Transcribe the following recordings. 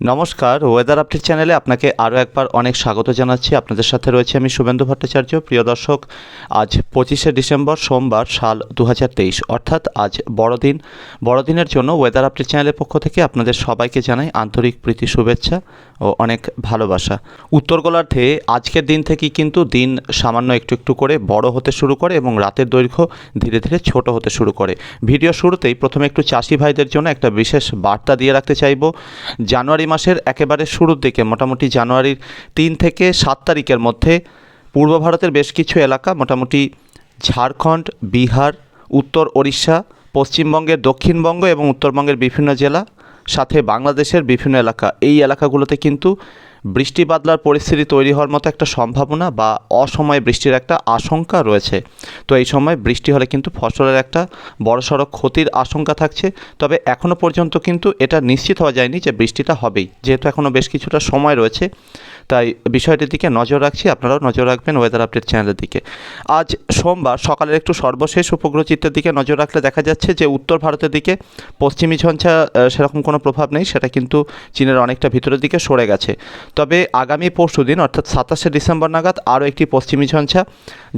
নমস্কার weather update চ্যানেলে আপনাকে আরও একবার অনেক স্বাগত জানাচ্ছি। আপনাদের সাথে রয়েছে আমি শুভেন্দু ভট্টাচার্য। প্রিয় দর্শক, আজ পঁচিশে ডিসেম্বর সোমবার সাল দু হাজার তেইশ। অর্থাৎ আজ বড়দিন। বড়দিনের জন্য ওয়েদার আপডেট চ্যানেলের পক্ষ থেকে আপনাদের সবাইকে জানাই আন্তরিক প্রীতি, শুভেচ্ছা ও অনেক ভালোবাসা। উত্তর গোলার্ধে আজকের দিন থেকেই কিন্তু দিন সামান্য একটু একটু করে বড় হতে শুরু করে এবং রাতের দৈর্ঘ্য ধীরে ধীরে ছোট হতে শুরু করে। ভিডিও শুরুতেই প্রথমে একটু চাষি ভাইদের জন্য একটা বিশেষ বার্তা দিয়ে রাখতে চাইব। জানুয়ারি মাসের একেবারে শুরুর দিকে, মোটামুটি জানুয়ারির তিন থেকে সাত তারিখের মধ্যে পূর্ব ভারতের বেশ কিছু এলাকা, মোটামুটি ঝাড়খণ্ড, বিহার, উত্তর ওড়িশা, পশ্চিমবঙ্গের দক্ষিণবঙ্গ এবং উত্তরবঙ্গের বিভিন্ন জেলা সাথে বাংলাদেশের বিভিন্ন এলাকা। এই এলাকাগুলোতে কিন্তু বৃষ্টি বাদলার পরিস্থিতি তৈরি হওয়ার মতো একটা সম্ভাবনা বা অসময়ে বৃষ্টির একটা আশঙ্কা রয়েছে। তো এই সময় বৃষ্টি হলে কিন্তু ফসলের একটা বড়সড় ক্ষতির আশঙ্কা থাকছে। তবে এখনও পর্যন্ত কিন্তু এটা নিশ্চিত হওয়া যায়নি যে বৃষ্টিটা হবেই। যেহেতু এখনও বেশ কিছুটা সময় রয়েছে। তাই বিষয়টির দিকে নজর রাখছি। আপনারাও নজর রাখবেন ওয়েদার আপডেট চ্যানেলের দিকে। আজ সোমবার সকালের একটু সর্বশেষ উপগ্রহ চিত্রের দিকে নজর রাখলে দেখা যাচ্ছে যে উত্তর ভারতের দিকে পশ্চিমী ঝঞ্ঝা সেরকম কোনো প্রভাব নেই, সেটা কিন্তু চীনের অনেকটা ভিতরের দিকে সরে গেছে। তবে আগামী পরশু দিন, অর্থাৎ সাতাশে ডিসেম্বর নাগাদ, আরও একটি পশ্চিমী ঝঞ্ঝা,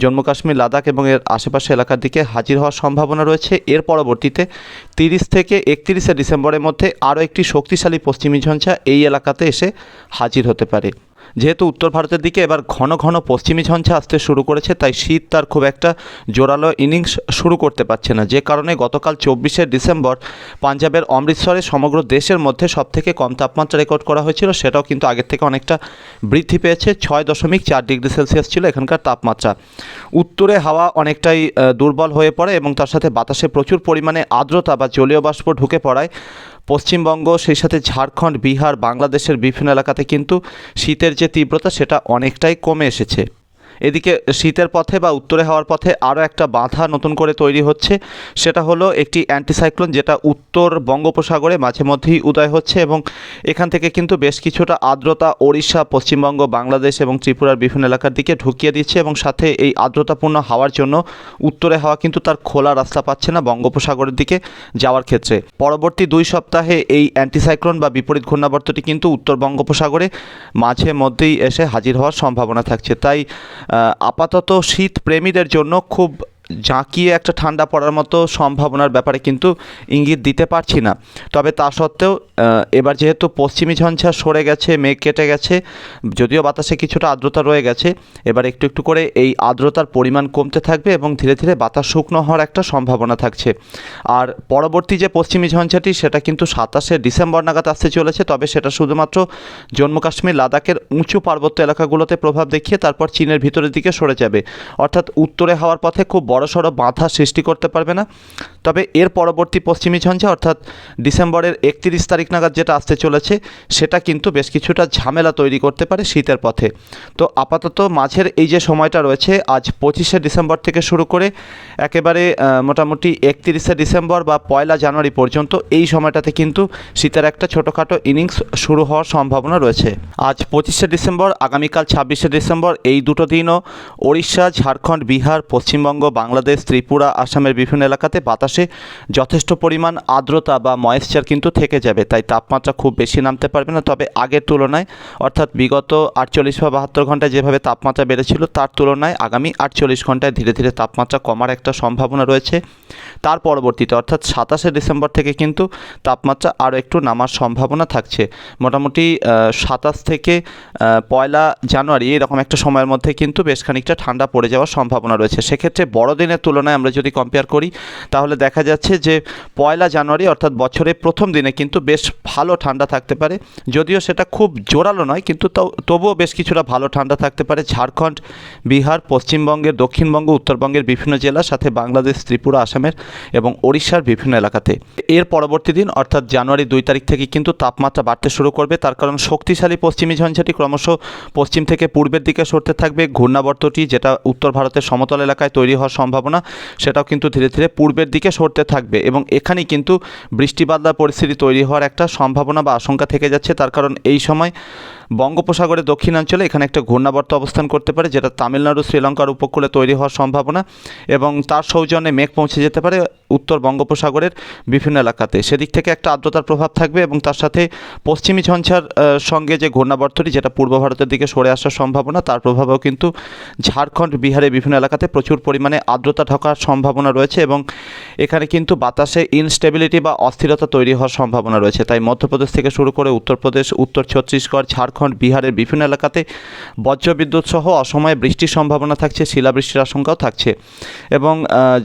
জম্মু কাশ্মীর, লাদাখ এবং এর আশেপাশে এলাকার দিকে হাজির হওয়ার সম্ভাবনা রয়েছে। এর পরবর্তীতে তিরিশ থেকে একত্রিশে ডিসেম্বরের মধ্যে আরও একটি শক্তিশালী পশ্চিমী ঝঞ্ঝা এই এলাকাতে এসে হাজির হতে পারে। যেহেতু উত্তর ভারতের দিকে এবার ঘন ঘন পশ্চিমী ঝঞ্ঝা আসতে শুরু করেছে, তাই শীত তার খুব একটা জোরালো ইনিংস শুরু করতে পারছে না। যে কারণে গতকাল চব্বিশে ডিসেম্বর পাঞ্জাবের অমৃতসরে সমগ্র দেশের মধ্যে সবথেকে কম তাপমাত্রা রেকর্ড করা হয়েছিল, সেটাও কিন্তু আগের থেকে অনেকটা বৃদ্ধি পেয়েছে। ছয় দশমিক চার ডিগ্রি সেলসিয়াস ছিল এখানকার তাপমাত্রা। উত্তরে হাওয়া অনেকটাই দুর্বল হয়ে পড়ে এবং তার সাথে বাতাসে প্রচুর পরিমাণে আর্দ্রতা বা জলীয় বাষ্প ঢুকে পড়ায়। পশ্চিমবঙ্গ, সেই সাথে ঝাড়খণ্ড, বিহার, বাংলাদেশের বিভিন্ন এলাকাতে কিন্তু শীতের যে তীব্রতা, সেটা অনেকটাই কমে এসেছে। এদিকে শীতের পথে বা উত্তরে হওয়ার পথে আরও একটা বাধা নতুন করে তৈরি হচ্ছে। সেটা হলো একটি অ্যান্টিসাইক্লোন যেটা উত্তর বঙ্গোপসাগরে মাঝে মধ্যেই উদয় হচ্ছে এবং এখান থেকে কিন্তু বেশ কিছুটা আর্দ্রতা ওড়িশা, পশ্চিমবঙ্গ, বাংলাদেশ এবং ত্রিপুরার বিভিন্ন এলাকার দিকে ঢুকিয়ে দিচ্ছে এবং সাথে এই আর্দ্রতাপূর্ণ হাওয়ার জন্য উত্তরে হাওয়া কিন্তু তার খোলা রাস্তা পাচ্ছে না বঙ্গোপসাগরের দিকে যাওয়ার ক্ষেত্রে। পরবর্তী দুই সপ্তাহে এই অ্যান্টিসাইক্লোন বা বিপরীত ঘূর্ণাবর্তটি কিন্তু উত্তর বঙ্গোপসাগরে মাঝে মধ্যেই এসে হাজির হওয়ার সম্ভাবনা থাকছে। তাই আপাতত শীত প্রেমীদের জন্য খুব জাঁকিয়ে একটা ঠান্ডা পড়ার মতো সম্ভাবনার ব্যাপারে কিন্তু ইঙ্গিত দিতে পারছি না। তবে তা সত্ত্বেও এবার যেহেতু পশ্চিমী ঝঞ্ঝা সরে গেছে, মেঘ কেটে গেছে, যদিও বাতাসে কিছুটা আর্দ্রতা রয়ে গেছে, এবার একটু একটু করে এই আর্দ্রতার পরিমাণ কমতে থাকবে এবং ধীরে ধীরে বাতাস শুকনো হওয়ার একটা সম্ভাবনা থাকছে। আর পরবর্তী যে পশ্চিমী ঝঞ্ঝাটি, সেটা কিন্তু সাতাশে ডিসেম্বর নাগাদ আসতে চলেছে, তবে সেটা শুধুমাত্র জম্মু কাশ্মীর, লাদাখের উঁচু পার্বত্য এলাকাগুলোতে প্রভাব দেখিয়ে তারপর চীনের ভিতরের দিকে সরে যাবে। অর্থাৎ উত্তরে হওয়ার পথে খুব বড়সড় বাধা সৃষ্টি করতে পারবে না। তবে এর পরবর্তী পশ্চিমী ঝঞ্ঝা, অর্থাৎ ডিসেম্বরের একত্রিশ তারিখ নাগাদ যেটা আসতে চলেছে, সেটা কিন্তু বেশ কিছুটা ঝামেলা তৈরি করতে পারে শীতের পথে। তো আপাতত মাঝের এই যে সময়টা রয়েছে, আজ পঁচিশে ডিসেম্বর থেকে শুরু করে একেবারে মোটামুটি একত্রিশে ডিসেম্বর বা পয়লা জানুয়ারি পর্যন্ত এই সময়টাতে কিন্তু শীতের একটা ছোটোখাটো ইনিংস শুরু হওয়ার সম্ভাবনা রয়েছে। আজ পঁচিশে ডিসেম্বর, আগামীকাল ছাব্বিশে ডিসেম্বর, এই দুটো দিনও ওড়িশা, ঝাড়খণ্ড, বিহার, পশ্চিমবঙ্গ বাংলাদেশ, ত্রিপুরা, আসামের বিভিন্ন এলাকাতে বাতাসে যথেষ্ট পরিমাণ আর্দ্রতা বা ময়েশ্চার কিন্তু থেকে যাবে, তাই তাপমাত্রা খুব বেশি নামতে পারবে না। তবে আগের তুলনায়, অর্থাৎ বিগত আটচল্লিশ বা বাহাত্তর ঘন্টায় যেভাবে তাপমাত্রা বেড়েছিল, তার তুলনায় আগামী আটচল্লিশ ঘন্টায় ধীরে ধীরে তাপমাত্রা কমার একটা সম্ভাবনা রয়েছে। তার পরবর্তীতে, অর্থাৎ সাতাশে ডিসেম্বর থেকে কিন্তু তাপমাত্রা আরও একটু নামার সম্ভাবনা থাকছে। মোটামুটি সাতাশ থেকে পয়লা জানুয়ারি এরকম একটা সময়ের মধ্যে কিন্তু বেশ খানিকটা ঠান্ডা পড়ে যাওয়ার সম্ভাবনা রয়েছে। সেক্ষেত্রে বড়দিনের তুলনায় আমরা যদি কম্পেয়ার করি, তাহলে দেখা যাচ্ছে যে পয়লা জানুয়ারি অর্থাৎ বছরের প্রথম দিনে কিন্তু বেশ ভালো ঠান্ডা থাকতে পারে। যদিও সেটা খুব জোরালো নয়, কিন্তু তবুও বেশ কিছুটা ভালো ঠান্ডা থাকতে পারে। ঝাড়খণ্ড, বিহার, পশ্চিমবঙ্গের, দক্ষিণবঙ্গ, উত্তরবঙ্গের বিভিন্ন জেলা সাথে বাংলাদেশ, ত্রিপুরা, আসামের এবং ওড়িশার বিভিন্ন এলাকাতে। এর পরবর্তী দিন অর্থাৎ জানুয়ারি দুই তারিখ থেকে কিন্তু তাপমাত্রা বাড়তে শুরু করবে। তার কারণ শক্তিশালী পশ্চিমী ঝঞ্ঝাটি ক্রমশ পশ্চিম থেকে পূর্বের দিকে সরতে থাকবে। ঘূর্ণাবর্তটি যেটা উত্তর ভারতের সমতল এলাকায় তৈরি হওয়ার সম্ভাবনা সেটাও কিন্তু ধীরে ধীরে পূর্বের দিকে সরতে থাকবে এবং এখানেই কিন্তু বৃষ্টি বাদলার পরিস্থিতি তৈরি হওয়ার একটা সম্ভাবনা বা আশঙ্কা থেকে যাচ্ছে। তার কারণ এই সময় বঙ্গোপসাগরের দক্ষিণাঞ্চলে এখানে একটা ঘূর্ণাবর্ত অবস্থান করতে পারে, যেটা তামিলনাড়ু, শ্রীলঙ্কার উপকূলে তৈরি হওয়ার সম্ভাবনা এবং তার সৌজন্যে মেঘ পৌঁছে যেতে পারে। উত্তর বঙ্গোপসাগরের বিভিন্ন এলাকাতে। সেদিক থেকে একটা আর্দ্রতার প্রভাব থাকবে এবং তার সাথে পশ্চিমী ঝঞ্ঝার সঙ্গে যে ঘূর্ণাবর্তটি যেটা পূর্ব ভারতের দিকে সরে আসার সম্ভাবনা, তার প্রভাবেও কিন্তু ঝাড়খণ্ড বিহারের বিভিন্ন এলাকাতে প্রচুর পরিমাণে আর্দ্রতা ঢোকার সম্ভাবনা রয়েছে এবং এখানে কিন্তু বাতাসে ইনস্টেবিলিটি বা অস্থিরতা তৈরি হওয়ার সম্ভাবনা রয়েছে। তাই মধ্যপ্রদেশ থেকে শুরু করে উত্তরপ্রদেশ, উত্তর ছত্তিশগড়, ঝাড়খণ্ড, বিহারের বিভিন্ন এলাকাতে বজ্রবিদ্যুৎ সহ অসময়ে বৃষ্টির সম্ভাবনা থাকছে, শিলাবৃষ্টির আশঙ্কাও থাকছে এবং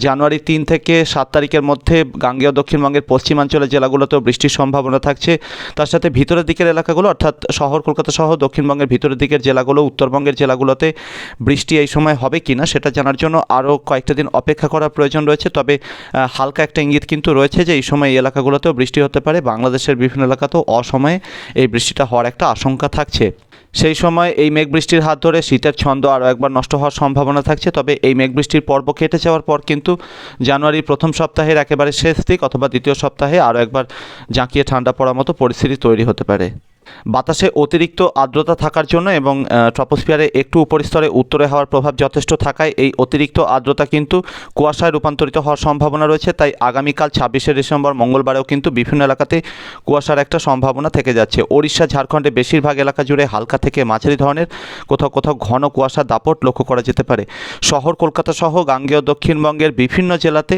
জানুয়ারি তিন থেকে সাত তারিখের মধ্যে গাঙ্গেয় দক্ষিণবঙ্গের পশ্চিমাঞ্চলের জেলাগুলোতেও বৃষ্টির সম্ভাবনা থাকছে। তার সাথে ভিতরের দিকের এলাকাগুলো, অর্থাৎ শহর কলকাতা সহ দক্ষিণবঙ্গের ভিতরের দিকের জেলাগুলো, উত্তরবঙ্গের জেলাগুলোতে বৃষ্টি এই সময় হবে কি না সেটা জানার জন্য আরও কয়েকটা দিন অপেক্ষা করার প্রয়োজন রয়েছে। তবে হালকা একটা ইঙ্গিত কিন্তু রয়েছে যে এই সময় এই এলাকাগুলোতেও বৃষ্টি হতে পারে। বাংলাদেশের বিভিন্ন এলাকাতেও অসময়ে এই বৃষ্টিটা হওয়ার একটা আশঙ্কা থাকছে। সেই সময় এই মেঘ বৃষ্টির হাত ধরে শীতের ছন্দ আরও একবার নষ্ট হওয়ার সম্ভাবনা থাকছে, তবে এই মেঘ বৃষ্টির পর্ব কেটে যাওয়ার পর কিন্তু জানুয়ারির প্রথম সপ্তাহের একেবারে শেষ দিক অথবা দ্বিতীয় সপ্তাহে আরও একবার জাঁকিয়ে ঠান্ডা পড়ার মতো পরিস্থিতি তৈরি হতে পারে। বাতাসে অতিরিক্ত আর্দ্রতা থাকার জন্য এবং ট্রপোস্ফিয়ারে একটু উপরিস্তরে উত্তরে হওয়ার প্রভাব যথেষ্ট থাকায় এই অতিরিক্ত আর্দ্রতা কিন্তু কুয়াশায় রূপান্তরিত হওয়ার সম্ভাবনা রয়েছে। তাই আগামীকাল ছাব্বিশে ডিসেম্বর মঙ্গলবারেও কিন্তু বিভিন্ন এলাকাতে কুয়াশার একটা সম্ভাবনা থেকে যাচ্ছে। ওড়িশা, ঝাড়খণ্ডে বেশিরভাগ এলাকা জুড়ে হালকা থেকে মাঝারি ধরনের কোথাও কোথাও ঘন কুয়াশা দাপট লক্ষ্য করা যেতে পারে। শহর, কলকাতা সহ গাঙ্গেয় দক্ষিণবঙ্গের বিভিন্ন জেলাতে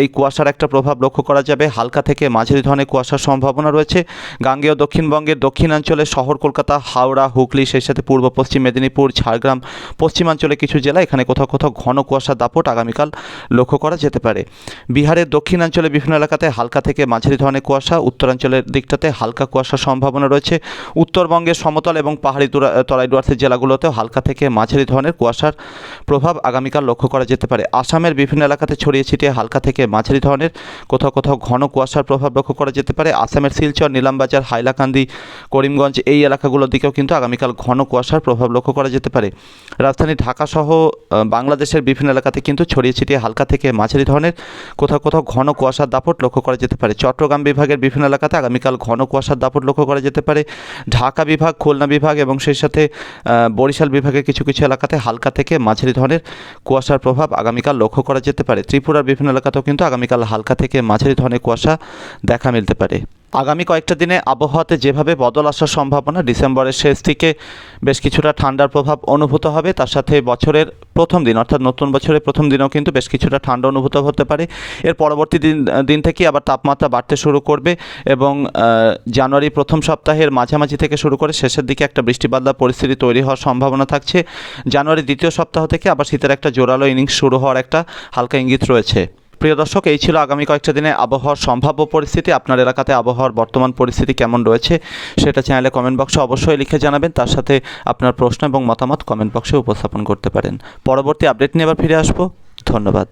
এই কুয়াশার একটা প্রভাব লক্ষ্য করা যাবে। হালকা থেকে মাঝারি ধরনের কুয়াশার সম্ভাবনা রয়েছে। গাঙ্গেয় দক্ষিণবঙ্গের দক্ষিণাঞ্চলে শহর, কলকাতা, হাওড়া, হুগলি, সেই সাথে পূর্ব, পশ্চিম মেদিনীপুর, ঝাড়গ্রাম, পশ্চিমাঞ্চলে কিছু জেলা এখানে কোথাও কোথাও ঘন কুয়াশা দাপট আগামীকাল লক্ষ্য করা যেতে পারে। বিহারের দক্ষিণাঞ্চলে বিভিন্ন এলাকাতে হালকা থেকে মাঝারি ধরনের কুয়াশা, উত্তরাঞ্চলের দিকটাতে হালকা কুয়াশার সম্ভাবনা রয়েছে। উত্তরবঙ্গের সমতল এবং পাহাড়ি তরাই ডুয়ার্সের জেলাগুলোতেও হালকা থেকে মাঝারি ধরনের কুয়াশার প্রভাব আগামীকাল লক্ষ্য করা যেতে পারে। আসামের বিভিন্ন এলাকাতে ছড়িয়ে ছিটিয়ে হালকা থেকে মাঝারি ধরনের কোথাও কোথাও ঘন কুয়াশার প্রভাব লক্ষ্য করা যেতে পারে। আসামের শিলচর, নীলামবাজার, হাইলাকান্দি করিমগঞ্জ এই এলাকাগুলোর দিকেও কিন্তু আগামীকাল ঘন কুয়াশার প্রভাব লক্ষ্য করা যেতে পারে। রাজধানী ঢাকা সহ বাংলাদেশের বিভিন্ন এলাকাতে কিন্তু ছড়িয়ে ছিটিয়ে হালকা থেকে মাঝারি ধরনের কোথাও কোথাও ঘন কুয়াশার দাপট লক্ষ্য করা যেতে পারে। চট্টগ্রাম বিভাগের বিভিন্ন এলাকাতে আগামীকাল ঘন কুয়াশার দাপট লক্ষ্য করা যেতে পারে। ঢাকা বিভাগ, খুলনা বিভাগ এবং সেই সাথে বরিশাল বিভাগের কিছু কিছু এলাকাতে হালকা থেকে মাঝারি ধরনের কুয়াশার প্রভাব আগামীকাল লক্ষ্য করা যেতে পারে। ত্রিপুরার বিভিন্ন এলাকাতেও কিন্তু আগামীকাল হালকা থেকে মাঝারি ধরনের কুয়াশা দেখা মিলতে পারে। আগামী কয়েকটা দিনে আবহাওয়াতে যেভাবে বদল আসার সম্ভাবনা, ডিসেম্বরের শেষ থেকে বেশ কিছুটা ঠান্ডার প্রভাব অনুভূত হবে। তার সাথে বছরের প্রথম দিন, অর্থাৎ নতুন বছরের প্রথম দিনেও কিন্তু বেশ কিছুটা ঠান্ডা অনুভূত হতে পারে। এর পরবর্তী দিন দিন থেকে আবার তাপমাত্রা বাড়তে শুরু করবে এবং জানুয়ারি প্রথম সপ্তাহের মাঝামাঝি থেকে শুরু করে শেষের দিকে একটা বৃষ্টিবাদলা পরিস্থিতি তৈরি হওয়ার সম্ভাবনা থাকছে। জানুয়ারি দ্বিতীয় সপ্তাহ থেকে আবার শীতের একটা জোরালো ইনিংস শুরু হওয়ার একটা হালকা ইঙ্গিত রয়েছে। প্রিয় দর্শক, এই ছিল আগামী কয়েকটা দিনে আবহাওয়ার সম্ভাব্য পরিস্থিতি। আপনার এলাকাতে আবহাওয়ার বর্তমান পরিস্থিতি কেমন রয়েছে সেটা চ্যানেলে কমেন্ট বক্সে অবশ্যই লিখে জানাবেন। তার সাথে আপনার প্রশ্ন এবং মতামত কমেন্ট বক্সে উপস্থাপন করতে পারেন। পরবর্তী আপডেট নিয়ে আবার ফিরে আসব। ধন্যবাদ।